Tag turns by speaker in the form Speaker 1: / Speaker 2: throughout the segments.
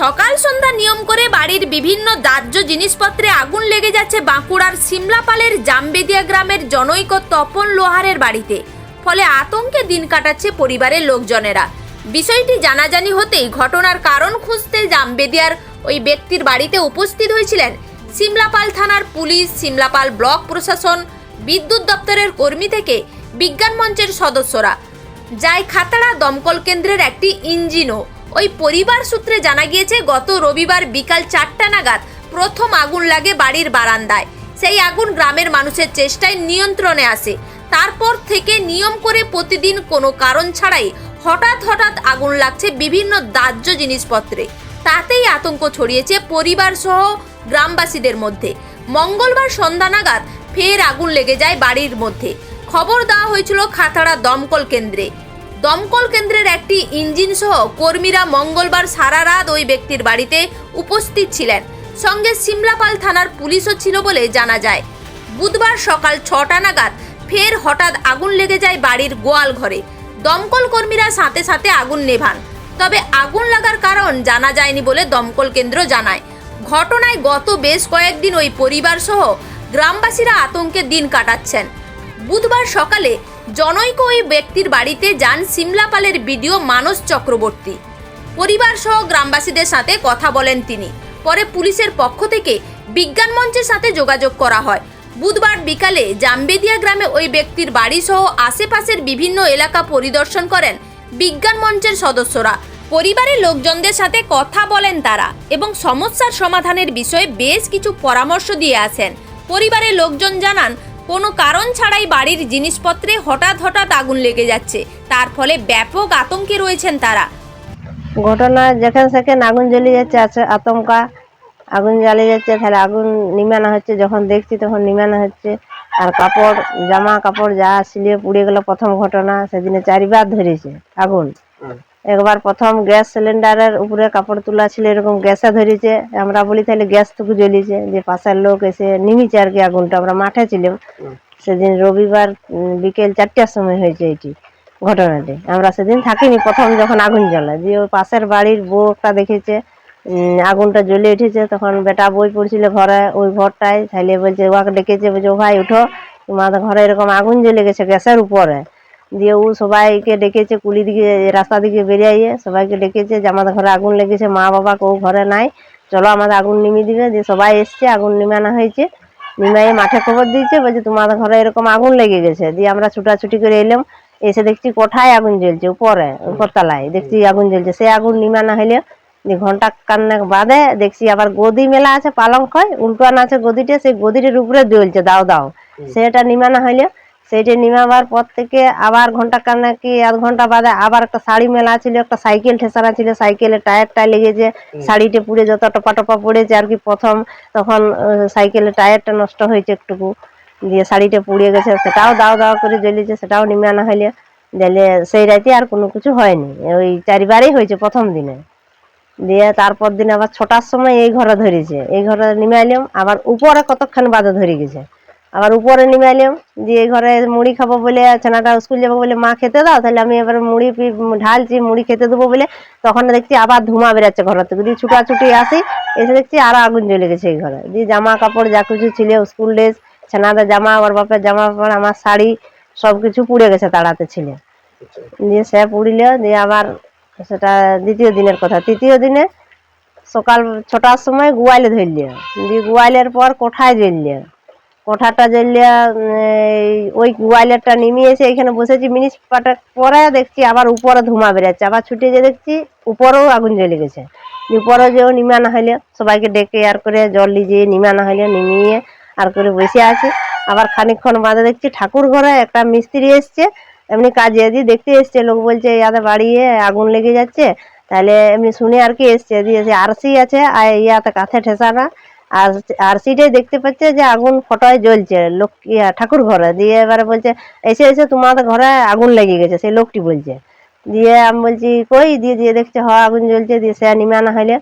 Speaker 1: সকাল সন্ধ্যা নিয়ম করে বাড়ির বিভিন্ন দাহ্য জিনিসপত্রে আগুন লেগে যাচ্ছে বাঁকুড়ার সিমলাপালের জামবেদিয়া গ্রামের জনৈক তপন লোহারের বাড়িতে। ফলে আতঙ্কে দিন কাটাচ্ছে পরিবারের লোকজনেরা। বিষয়টি জানাজানি হতেই ঘটনার কারণ খুঁজতে জামবেদিয়ার ওই ব্যক্তির বাড়িতে উপস্থিত হয়েছিলেন সিমলাপাল থানার পুলিশ, সিমলাপাল ব্লক প্রশাসন, বিদ্যুৎ দপ্তরের কর্মী থেকে বিজ্ঞান মঞ্চের সদস্যরা। যায় খাতাড়া দমকল কেন্দ্রের একটি ইঞ্জিনও ওই পরিবার সূত্রে জানা গিয়েছে, গত রবিবার বিকাল চারটা নাগাদ প্রথম আগুন লাগে বাড়ির বারান্দায়। সেই আগুন গ্রামের মানুষের চেষ্টায় নিয়ন্ত্রণে আসে। তারপর থেকে নিয়ম করে প্রতিদিন কোনো কারণ ছাড়াই হঠাৎ হঠাৎ আগুন লাগছে বিভিন্ন দাহ্য জিনিসপত্রে। তাতেই আতঙ্ক ছড়িয়েছে পরিবার সহ গ্রামবাসীদের মধ্যে। মঙ্গলবার সন্ধ্যা নাগাদ ফের আগুন লেগে যায় বাড়ির মধ্যে। খবর দেওয়া হয়েছিল খাতাড়া দমকল কেন্দ্রে। দমকল কেন্দ্রের একটি ইঞ্জিন সহ কর্মীরা মঙ্গলবার সারা রাত ওই ব্যক্তির বাড়িতে উপস্থিত ছিলেন। সঙ্গে সিমলাপাল থানার পুলিশও ছিল বলে জানা যায়। বুধবার সকাল ছটা নাগাদ ফের হঠাৎ আগুন লেগে যায় বাড়ির গোয়াল ঘরে। দমকল কর্মীরা সাথে সাথে আগুন নেভান। তবে আগুন লাগার কারণ জানা যায়নি বলে দমকল কেন্দ্র জানায়। ঘটনায় গত বেশ কয়েকদিন ওই পরিবার সহ গ্রামবাসীরা আতঙ্কে দিন কাটাচ্ছেন। বুধবার সকালে জনৈক ওই ব্যক্তির বাড়িতে যান সিমলাপালের বিডিও মানস চক্রবর্তী। পরিবার সহ গ্রামবাসীদের সাথে কথা বলেন তিনি। পরে পুলিশের পক্ষ থেকে বিজ্ঞান মঞ্চের সাথে যোগাযোগ করা হয়। বুধবার বিকালে জামবেদিয়া গ্রামে ওই ব্যক্তির বাড়ি সহ আশেপাশের বিভিন্ন এলাকা পরিদর্শন করেন বিজ্ঞান মঞ্চের সদস্যরা। পরিবারের লোকজনদের সাথে কথা বলেন তারা এবং সমস্যার সমাধানের বিষয়ে বেশ কিছু পরামর্শ দিয়ে আসেন। পরিবারের লোকজন জানান কোনো কারণ ছাড়াই বাড়ির জিনিসপত্রে হঠাৎ হঠাৎ আগুন লেগে যাচ্ছে। তার ফলে ব্যাপক আতঙ্কে রয়েছেন তারা।
Speaker 2: ঘটনা যেখানে সেখানে আগুন জ্বলে যাচ্ছে আছে আতঙ্কা। আগুন জ্বালিয়ে যাচ্ছে তাহলে আগুন নিমানো হচ্ছে যখন দেখছি তখন নিমানো হচ্ছে। আর কাপড় জামা কাপড় যা সিলিয়ে পুড়ে গেল প্রথম ঘটনা সেদিনে চারিবার ধরেছে আগুন। একবার প্রথম গ্যাস সিলিন্ডারের উপরে কাপড় তোলা ছিল এরকম গ্যাসে ধরেছে। আমরা বলি তাহলে গ্যাস টুকু জ্বলিছে যে পাশের লোক এসে নিমিছে আর কি আগুনটা আমরা মাঠে ছিলাম। সেদিন রবিবার বিকেল চারটার সময় হয়েছে এটি ঘটনাটি। আমরা সেদিন থাকিনি প্রথম যখন আগুন জ্বলে দিয়ে ওই পাশের বাড়ির বউ একটা দেখেছে আগুনটা জ্বলে উঠেছে তখন বেটা বই পড়ছিল ঘরে ওই ঘরটায়। তাহলে বলছে ওকে ডেকেছে বলছে ও ভাই উঠো। তোমাদের ঘরে এরকম আগুন জ্বলে গেছে গ্যাসের উপরে। দিয়ে ও সবাইকে ডেকেছে কুলি দিকে রাস্তা দিকে বেরিয়ে সবাইকে ডেকেছে যে আমাদের ঘরে আগুন লেগেছে মা বাবা কেউ ঘরে নাই। চলো আমাদের আগুন নিমিয়ে দিবে দিয়ে সবাই এসছে আগুন নিমানো হয়েছে। নিমাইয়ে মাঠে খবর দিয়েছে বলছে তোমাদের ঘরে এরকম আগুন লেগে গেছে। দিয়ে আমরা ছুটাছুটি করে এলাম এসে দেখছি কোঠায় আগুন জ্বলছে উপরে উপরতলায়। দেখছি আগুন জ্বলছে সে আগুন নিমানো হইলে দিয়ে ঘণ্টা কান্না বাদে দেখছি আবার গদি মেলা আছে পালঙ্ক উল্টানো আছে গদিটা সেই গদিটার উপরে জ্বলছে দাও দাও। সেটা নিমানো হইলে সেইটা নিমাবার পর থেকে আবার ঘণ্টা কান্না কি আধ ঘণ্টা বাদে আবার একটা শাড়ি মেলা ছিল একটা সাইকেল ঠেসানো ছিল সাইকেলের টায়ারটা লেগেছে। শাড়িটা পুড়ে যত টপা টপা পড়েছে আর কি প্রথম তখন সাইকেলে টায়ারটা নষ্ট হয়েছে একটুকু। দিয়ে শাড়িটা পুড়িয়ে গেছে সেটাও দাও দাও করে জ্বলেছে সেটাও নিমে আনা হইলে। দিলে সেই রাতে আর কোনো কিছু হয়নি ওই চারিবারই হয়েছে প্রথম দিনে। দিয়ে তারপর দিন আবার ছটার সময় এই ঘরে ধরেছে এই ঘরে নিমে এলাম আবার উপরে কতক্ষণ বাদে ধরে গেছে। আবার উপরে নিমে এলাম, দিয়ে ঘরে মুড়ি খাব বলে, ছেনাটা স্কুল যাব বলে মা খেতে দাও, তাহলে আমি এবার মুড়ি ঢালছি, মুড়ি খেতে দেবো বলে, তখন দেখছি আবার ধুমা বেরাচ্ছে ঘর থেকে। দিয়ে ছুটাছুটি আসি, এসে দেখছি আরও আগুন জ্বলে গেছে এই ঘরে। দিয়ে জামা কাপড় যা কিছু ছিল, স্কুল ড্রেস, ছেনাদের জামা ওর বাপের জামা কাপড়, আমার শাড়ি সব কিছু পুড়ে গেছে তাড়াতে ছিল। দিয়ে সে পুড়িল, দিয়ে আবার সেটা দ্বিতীয় দিনের কথা। তৃতীয় দিনে সকাল ছটার সময় গোয়ালে ধরল দিয়ে গোয়ালের পর কোঠায় জ্বলল কোঠাটা জ্বললে ওই গোয়ালেরটা নিমিয়ে এসে এখানে বসেছি, মিনিট পাটা পরে দেখছি আবার উপরে ধুমা বেরাচ্ছে, আবার ছুটে যে দেখছি উপরেও আগুন জ্বলে গেছে। উপরে যেও নিমানো হইলে, সবাইকে ডেকে আর করে জল লিজিয়ে নিমানো হইলে নিমিয়ে আর করে বসে আছি। আবার খানিকক্ষণ বাদে দেখছি ঠাকুর ঘরে একটা মিস্ত্রি এসছে, এমনি কাজে দিয়ে দেখতে এসছে, লোক বলছে ইয়াতে বাড়িয়ে আগুন লেগে যাচ্ছে। তাহলে এমনি শুনে আর কি এসছে দিয়ে আরসি আছে আর ইয়াতে কাছে ঠেসানা আর আর সিটে দেখতে পাচ্ছে যে আগুন ফটোয় জ্বলছে। লোক ঠাকুর ঘরে। দিয়ে এবারে বলছে, এসে এসে তোমাদের ঘরে আগুন লেগে গেছে সেই লোকটি বলছে। দিয়ে আমি বলছি, কই? দিয়ে দিয়ে দেখছে, হ, আগুন জ্বলছে দিয়ে সে নিমে নিমানা হইলে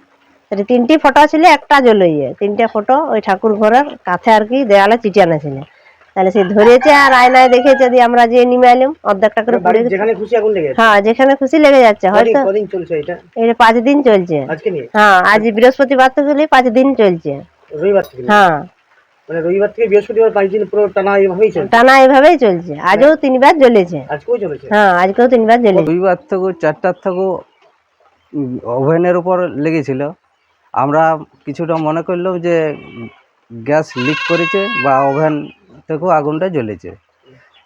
Speaker 2: তিনটি ফটো ছিল, একটা জ্বলইয়ে তিনটে ফটো ওই ঠাকুর ঘরের কাছে আর কি দেয়ালে চিটানো ছিল। তাহলে সে ধরেছে আর আয়নায় দেখেছে দিয়ে আমরা যে নিমে এলাম অর্ধেকটা করে পড়ে
Speaker 3: যেখানে খুশি আগুন লেগে
Speaker 2: হ্যাঁ যেখানে খুশি লেগে যাচ্ছে হয়তো
Speaker 3: কদিন চলছে এটা?
Speaker 2: এটা পাঁচ দিন চলছে।
Speaker 3: আজকে নিয়ে?
Speaker 2: হ্যাঁ আজ বৃহস্পতিবার তো চলে পাঁচ দিন চলছে।
Speaker 3: রবিবার থেকে
Speaker 2: হ্যাঁ।
Speaker 3: মানে রবিবার থেকে বৃহস্পতিবার পাঁচ দিন পুরো টানা এইভাবেই চলছে?
Speaker 2: টানা এভাবেই চলছে। আজও তিনবার জ্বলেছে।
Speaker 3: আজকেও চলেছে
Speaker 2: হ্যাঁ আজকেও তিনবার জ্বলেছে।
Speaker 4: রবিবার থেকে চারটার উম, ওভেনের উপর লেগেছিল। আমরা কিছুটা মনে করলাম যে গ্যাস লিক করেছে বা ওভেন থেকেও আগুনটা জ্বলেছে।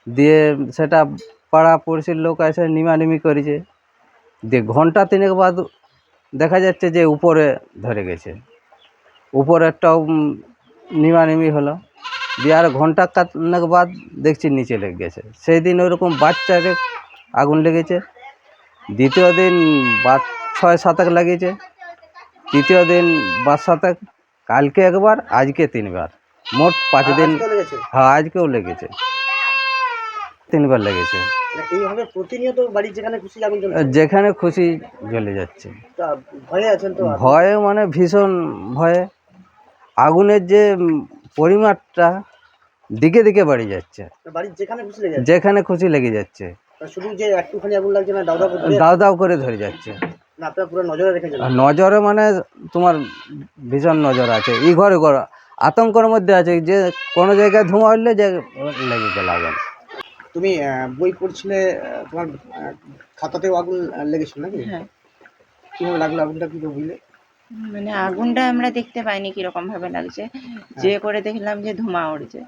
Speaker 4: দিয়ে সেটা পাড়া পড়শির লোক এসে নিমানিমি করেছে। দিয়ে ঘণ্টা তিনেক বাদ দেখা যাচ্ছে যে উপরে ধরে গেছে। উপরেরটাও নিমানিমি হলো। দিয়ে আর ঘণ্টা কাতনেক বাদ দেখছি নিচে লেগে গেছে। সেই দিন ওইরকম বাচ্চারে আগুন লেগেছে। দ্বিতীয় দিন বা ছয় সাতাক লাগিয়েছে। তৃতীয় দিন বাদ সাতাক। কালকে একবার, আজকে তিনবার। মোট পাঁচ দিন হ্যাঁ আজকেও লেগেছে। তিনবার লেগেছে।
Speaker 3: মানে এইভাবে প্রতিনিয়ত বাড়ির যেখানে খুশি আগুন
Speaker 4: যেখানে খুশি জ্বলে যাচ্ছে।
Speaker 3: ভয়ে আছেন তো
Speaker 4: ভয়ে মানে ভীষণ ভয়ে। আগুনের যে পরিমাণটা দিকে দিকে বাড়ি যাচ্ছে।
Speaker 3: বাড়ির যেখানে খুশি লেগে যাচ্ছে?
Speaker 4: যেখানে খুশি লেগে যাচ্ছে।
Speaker 3: শুধু যে একটুখানি আগুন লাগছে না দাও দাও করে ধরে
Speaker 4: দাও দাও করে ধরে যাচ্ছে।
Speaker 3: না আপনারা পুরো নজরে রেখেছেন।
Speaker 4: নজরে মানে তোমার ভীষণ নজর আছে। ই ঘরে ঘরে আতঙ্কের মধ্যে আছে যে কোনো জায়গায় ধোঁয়া উঠলে যে লেগে গেল আগুন
Speaker 3: তুমি বই পড়ছিলে তোমার খাতাতেও আগুন লেগেছিল নাকি?
Speaker 5: হ্যাঁ।
Speaker 3: কীভাবে লাগল আগুনটা কি বুঝলে
Speaker 5: মানে আগুনটা আমরা দেখতে পাইনি কীরকম ভাবে লাগছে। যে করে দেখলাম যে ধোঁয়া উঠছে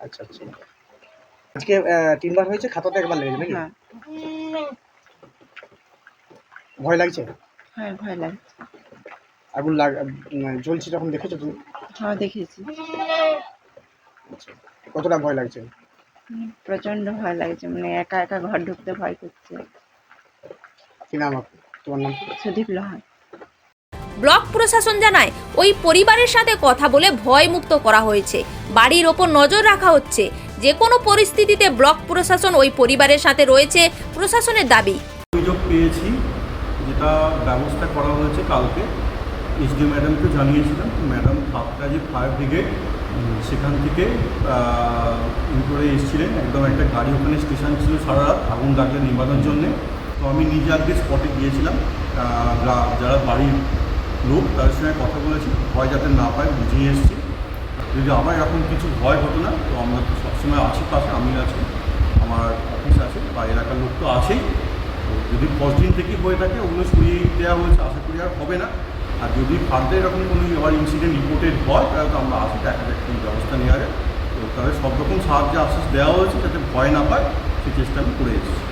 Speaker 3: আচ্ছা আচ্ছা। আজকে তিনবার হয়েছে খাতাতে একবার লেগেছে নাকি?
Speaker 5: হ্যাঁ।
Speaker 3: ভয় লাগছে?
Speaker 5: হ্যাঁ ভয় লাগছে।
Speaker 3: আগুন লাগ জ্বলছে যখন দেখেছ তুমি?
Speaker 5: হ্যাঁ দেখেছি।
Speaker 3: কতটা ভয় লাগছে?
Speaker 5: প্রচণ্ড ভয় লাগছে মানে একা একা ঘর ঢুকতে ভয় করছে।
Speaker 3: কি নাম তোমার নাম?
Speaker 5: সুদীপ লোহার
Speaker 1: ব্লক প্রশাসন জানায় ওই পরিবারের সাথে কথা বলে ভয় মুক্ত করা হয়েছে। বাড়ির ওপর নজর রাখা হচ্ছে যে কোনো পরিস্থিতিতে ব্লক প্রশাসন ওই পরিবারের সাথে রয়েছে প্রশাসনের দাবি।
Speaker 6: অভিযোগ পেয়েছি যেটা ব্যবস্থা করা হয়েছে কালকে। এসডি ম্যাডামকে জানিয়েছিলাম ম্যাডাম সাতটা যে ফায়ার ব্রিগেড সেখান থেকে করে এসেছিলেন। একদম একটা গাড়ি ওখানে স্টেশন ছিল সারা রাত, আগুন লাগলে নিবানোর জন্যে। তো আমি নিজে আজকে স্পটে গিয়েছিলাম। যারা বাড়ির লোক, তাদের সঙ্গে কথা বলেছি। ভয় যাতে না পায়, বুঝিয়ে এসেছি। যদি আবার এরকম কিছু ভয় ঘটনা তো আমরা তো সবসময় আছি পাশে আমি আছি। আমার অফিস আছে, বা এলাকার লোক তো আছেই। যদি ফার্স্ট দিন থেকেই হয়ে থাকে, ওগুলো সরিয়ে দেওয়া হয়েছে, আশা করি আর হবে না। আর যদি ফার্দার এরকম কোনো আবার ইনসিডেন্ট রিপোর্টেড হয়, তাহলে তো আমরা দেখা যাক কী ব্যবস্থা নেওয়া যায় তো তাদের সব রকম সাহায্য, আশ্বাস দেওয়া হয়েছে যাতে ভয় না পায়, সেই চেষ্টা আমি করে এসেছি।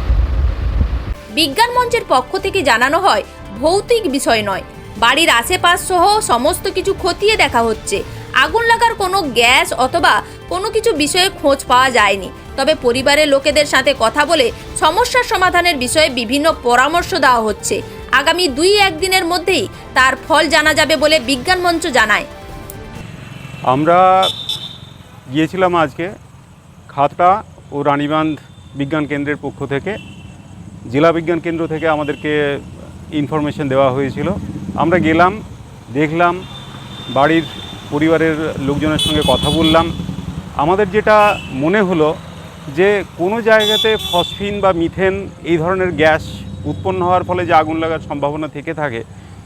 Speaker 1: বিজ্ঞান মঞ্চের পক্ষ থেকে জানানো হয়, ভৌতিক বিষয় নয়। বাড়ির আশেপাশ সহ সমস্ত কিছু খতিয়ে দেখা হচ্ছে। আগুন লাগার কোনো গ্যাস অথবা কোনো কিছু বিষয়ে খোঁজ পাওয়া যায়নি। তবে পরিবারের লোকেদের সাথে কথা বলে সমস্যার সমাধানের বিষয়ে বিভিন্ন পরামর্শ দেওয়া হচ্ছে। আগামী দুই একদিনের মধ্যেই তার ফল জানা যাবে বলে বিজ্ঞান মঞ্চ জানায়।
Speaker 7: আমরা গিয়েছিলাম আজকে খাতড়া ও রানীবাঁধ বিজ্ঞান কেন্দ্রের পক্ষ থেকে। জেলা বিজ্ঞান কেন্দ্র থেকে আমাদেরকে ইনফরমেশন দেওয়া হয়েছিল। আমরা গেলাম, দেখলাম, বাড়ির পরিবারের লোকজনের সঙ্গে কথা বললাম। আমাদের যেটা মনে হলো যে কোনো জায়গাতে ফসফিন বা মিথেন এই ধরনের গ্যাস উৎপন্ন হওয়ার ফলে যে আগুন লাগার সম্ভাবনা থেকে থাকে,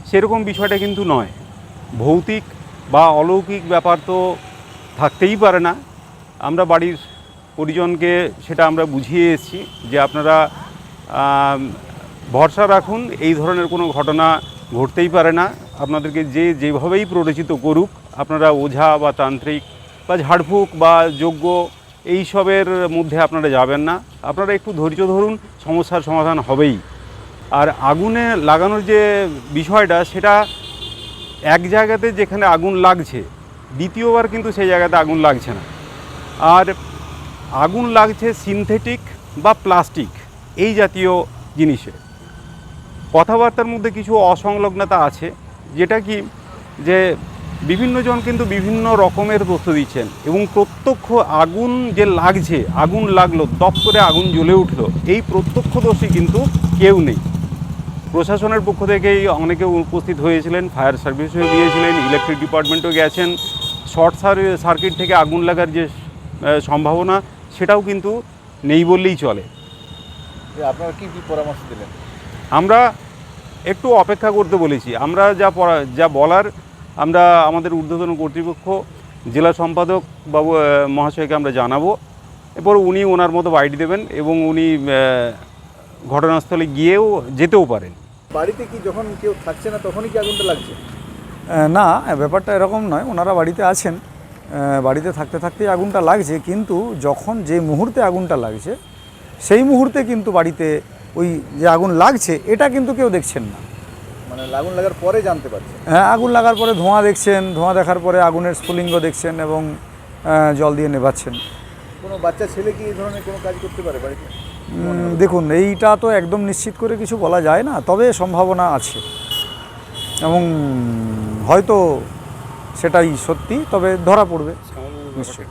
Speaker 7: সেরকম বিষয়টা কিন্তু নয়। ভৌতিক বা অলৌকিক ব্যাপার তো থাকতেই পারে না। আমরা বাড়ির পরিজনকে সেটা আমরা বুঝিয়ে এসেছি যে আপনারা ভরসা রাখুন, এই ধরনের কোনো ঘটনা ঘটতেই পারে না। আপনাদেরকে যে যেভাবেই প্ররোচিত করুক, আপনারা ওঝা বা তান্ত্রিক বা ঝাড়ফুঁক বা যোগ্য এইসবের মধ্যে আপনারা যাবেন না। আপনারা একটু ধৈর্য ধরুন, সমস্যার সমাধান হবেই। আর আগুনে লাগানোর যে বিষয়টা, সেটা এক জায়গাতে যেখানে আগুন লাগছে, দ্বিতীয়বার কিন্তু সেই জায়গাতে আগুন লাগছে না। আর আগুন লাগছে সিনথেটিক বা প্লাস্টিক এই জাতীয় জিনিসে। কথাবার্তার মধ্যে কিছু অসংলগ্নতা আছে, যেটা কি যে বিভিন্ন জন কিন্তু বিভিন্ন রকমের তথ্য দিচ্ছেন এবং প্রত্যক্ষ আগুন যে লাগছে, আগুন লাগল দপ করে আগুন জ্বলে উঠল, এই প্রত্যক্ষদর্শী কিন্তু কেউ নেই। প্রশাসনের পক্ষ থেকেই অনেকে উপস্থিত হয়েছিলেন ফায়ার সার্ভিসও গিয়েছিলেন ইলেকট্রিক ডিপার্টমেন্টও গেছেন। শর্ট সার্কিট থেকে আগুন লাগার যে সম্ভাবনা সেটাও কিন্তু নেই বললেই চলে।
Speaker 8: আপনারা কী কী পরামর্শ দিলেন?
Speaker 7: আমরা একটু অপেক্ষা করতে বলেছি। আমরা যা পড়া- যা বলার আমরা আমাদের ঊর্ধ্বতন কর্তৃপক্ষ জেলা সম্পাদক বাবু মহাশয়কে আমরা জানাব। এরপর উনি ওনার মতো বাইট দেবেন এবং উনি ঘটনাস্থলে গিয়েও যেতেও পারেন।
Speaker 8: বাড়িতে কি যখন কেউ থাকছে না তখনই কি আগুনটা লাগছে?
Speaker 9: না ব্যাপারটা এরকম নয়। ওনারা বাড়িতে আছেন। বাড়িতে থাকতে থাকতেই আগুনটা লাগছে কিন্তু যখন যে মুহূর্তে আগুনটা লাগছে সেই মুহূর্তে কিন্তু বাড়িতে ওই যে আগুন লাগছে এটা কিন্তু কেউ দেখছেন না।
Speaker 8: মানে আগুন লাগার পরে জানতে পারছে
Speaker 9: হ্যাঁ আগুন লাগার পরে ধোঁয়া দেখছেন ধোঁয়া দেখার পরে আগুনের স্ফুলিঙ্গ দেখছেন এবং জল দিয়ে নেভাচ্ছেন।
Speaker 8: কোনো বাচ্চা ছেলে কি এই ধরনের কোনো কাজ করতে পারে বাড়িতে?
Speaker 9: দেখুন এইটা তো একদম নিশ্চিত করে কিছু বলা যায় না তবে সম্ভাবনা আছে। এবং হয়তো সেটাই সত্যি তবে ধরা পড়বে। নিশ্চয়ই।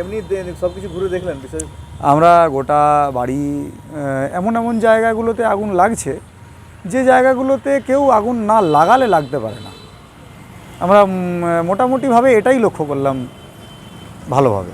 Speaker 8: এমনি সব কিছু ঘুরে দেখলেন
Speaker 9: আমরা গোটা বাড়ি এমন এমন জায়গাগুলোতে আগুন লাগছে যে জায়গাগুলোতে কেউ আগুন না লাগালে লাগতে পারে না। আমরা মোটামুটিভাবে এটাই লক্ষ্য করলাম ভালোভাবে।